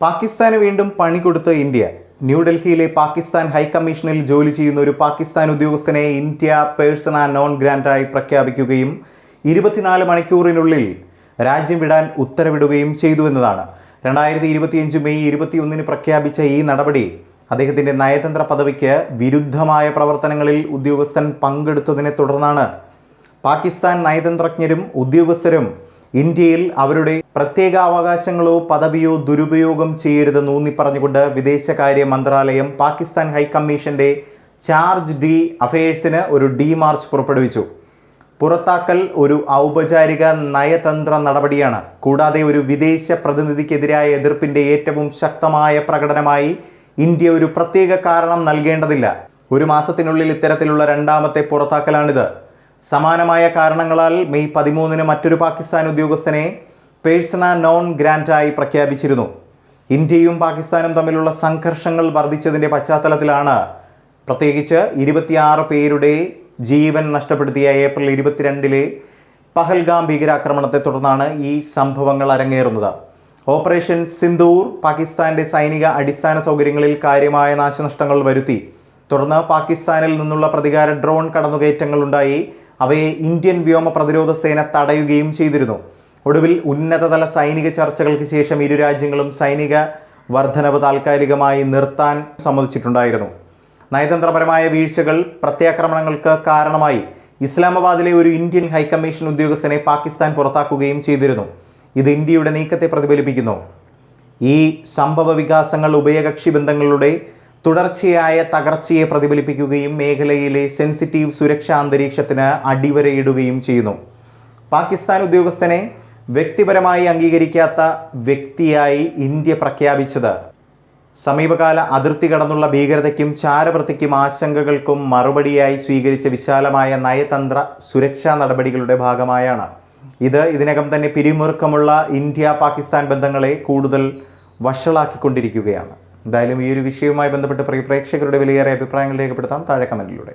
പാകിസ്ഥാന് വീണ്ടും പണി കൊടുത്ത ഇന്ത്യ. ന്യൂഡൽഹിയിലെ പാകിസ്ഥാൻ ഹൈക്കമ്മീഷനിൽ ജോലി ചെയ്യുന്ന ഒരു പാകിസ്ഥാൻ ഉദ്യോഗസ്ഥനെ ഇന്ത്യ പേഴ്സണ നോൺ ഗ്രാൻഡായി പ്രഖ്യാപിക്കുകയും ഇരുപത്തിനാല് മണിക്കൂറിനുള്ളിൽ രാജ്യം വിടാൻ ഉത്തരവിടുകയും ചെയ്തു എന്നതാണ്. രണ്ടായിരത്തി ഇരുപത്തിയഞ്ച് മെയ് ഇരുപത്തിയൊന്നിന് പ്രഖ്യാപിച്ച ഈ നടപടി അദ്ദേഹത്തിന്റെ നയതന്ത്ര പദവിക്ക് വിരുദ്ധമായ പ്രവർത്തനങ്ങളിൽ ഉദ്യോഗസ്ഥൻ പങ്കെടുത്തതിനെ തുടർന്നാണ്. പാകിസ്ഥാൻ നയതന്ത്രജ്ഞരും ഉദ്യോഗസ്ഥരും ഇന്ത്യയിൽ അവരുടെ പ്രത്യേക അവകാശങ്ങളോ പദവിയോ ദുരുപയോഗം ചെയ്യരുതെന്ന് ഊന്നിപ്പറഞ്ഞുകൊണ്ട് വിദേശകാര്യ മന്ത്രാലയം പാകിസ്ഥാൻ ഹൈക്കമ്മീഷന്റെ ചാർജ് ഡി അഫയേഴ്സിന് ഒരു ഡി മാർച്ച് പുറപ്പെടുവിച്ചു. പുറത്താക്കൽ ഒരു ഔപചാരിക നയതന്ത്ര നടപടിയാണ്. കൂടാതെ ഒരു വിദേശ പ്രതിനിധിക്കെതിരായ എതിർപ്പിന്റെ ഏറ്റവും ശക്തമായ പ്രകടനമായി ഇന്ത്യ ഒരു പ്രത്യേക കാരണം നൽകേണ്ടതില്ല. ഒരു മാസത്തിനുള്ളിൽ ഇത്തരത്തിലുള്ള രണ്ടാമത്തെ പുറത്താക്കലാണിത്. സമാനമായ കാരണങ്ങളാൽ മെയ് പതിമൂന്നിന് മറ്റൊരു പാകിസ്ഥാൻ ഉദ്യോഗസ്ഥനെ പേഴ്സണ നോൺ ഗ്രാൻഡായി പ്രഖ്യാപിച്ചിരുന്നു. ഇന്ത്യയും പാകിസ്ഥാനും തമ്മിലുള്ള സംഘർഷങ്ങൾ വർദ്ധിച്ചതിന്റെ പശ്ചാത്തലത്തിലാണ് പ്രത്യേകിച്ച് ഇരുപത്തിയാറ് പേരുടെ ജീവൻ നഷ്ടപ്പെടുത്തിയ ഏപ്രിൽ ഇരുപത്തിരണ്ടിലെ പഹൽഗാം ഭീകരാക്രമണത്തെ തുടർന്നാണ് ഈ സംഭവങ്ങൾ അരങ്ങേറുന്നത്. ഓപ്പറേഷൻ സിന്ദൂർ പാകിസ്ഥാന്റെ സൈനിക അടിസ്ഥാന സൗകര്യങ്ങളിൽ കാര്യമായ നാശനഷ്ടങ്ങൾ വരുത്തി. തുടർന്ന് പാകിസ്ഥാനിൽ നിന്നുള്ള പ്രതികാര ഡ്രോൺ കടന്നുകയറ്റങ്ങളുണ്ടായി. അവയെ ഇന്ത്യൻ വ്യോമ പ്രതിരോധ സേന തടയുകയും ചെയ്തിരുന്നു. ഒടുവിൽ ഉന്നതതല സൈനിക ചർച്ചകൾക്ക് ശേഷം ഇരു രാജ്യങ്ങളും സൈനിക വർധനവ് താൽക്കാലികമായി നിർത്താൻ സമ്മതിച്ചിട്ടുണ്ടായിരുന്നു. നയതന്ത്രപരമായ വീഴ്ചകൾ പ്രത്യാക്രമണങ്ങൾക്ക് കാരണമായി ഇസ്ലാമാബാദിലെ ഒരു ഇന്ത്യൻ ഹൈക്കമ്മീഷൻ ഉദ്യോഗസ്ഥനെ പാകിസ്ഥാൻ പുറത്താക്കുകയും ചെയ്തിരുന്നു. ഇത് ഇന്ത്യയുടെ നീക്കത്തെ പ്രതിഫലിപ്പിക്കുന്നു. ഈ സംഭവ വികാസങ്ങൾ ഉഭയകക്ഷി ബന്ധങ്ങളുടെ തുടർച്ചയായ തകർച്ചയെ പ്രതിഫലിപ്പിക്കുകയും മേഖലയിലെ സെൻസിറ്റീവ് സുരക്ഷാ അന്തരീക്ഷത്തിന് അടിവരയിടുകയും ചെയ്യുന്നു. പാകിസ്ഥാൻ ഉദ്യോഗസ്ഥനെ വ്യക്തിപരമായി അംഗീകരിക്കാത്ത വ്യക്തിയായി ഇന്ത്യ പ്രഖ്യാപിച്ചത്. സമീപകാല അതിർത്തി കടന്നുള്ള ഭീകരതയ്ക്കും ചാരവൃത്തിക്കും ആശങ്കകൾക്കും മറുപടിയായി സ്വീകരിച്ച വിശാലമായ നയതന്ത്ര സുരക്ഷാ നടപടികളുടെ ഭാഗമായാണ്. ഇത് ഇതിനകം തന്നെ പിരിമുറുക്കമുള്ള ഇന്ത്യ പാകിസ്ഥാൻ ബന്ധങ്ങളെ കൂടുതൽ വഷളാക്കിക്കൊണ്ടിരിക്കുകയാണ്. എന്തായാലും ഈ ഒരു വിഷയവുമായി ബന്ധപ്പെട്ട് പ്രിയ പ്രേക്ഷകരുടെ വിലയേറെ അഭിപ്രായങ്ങൾ രേഖപ്പെടുത്താം. താഴെ കമന്റിലൂടെ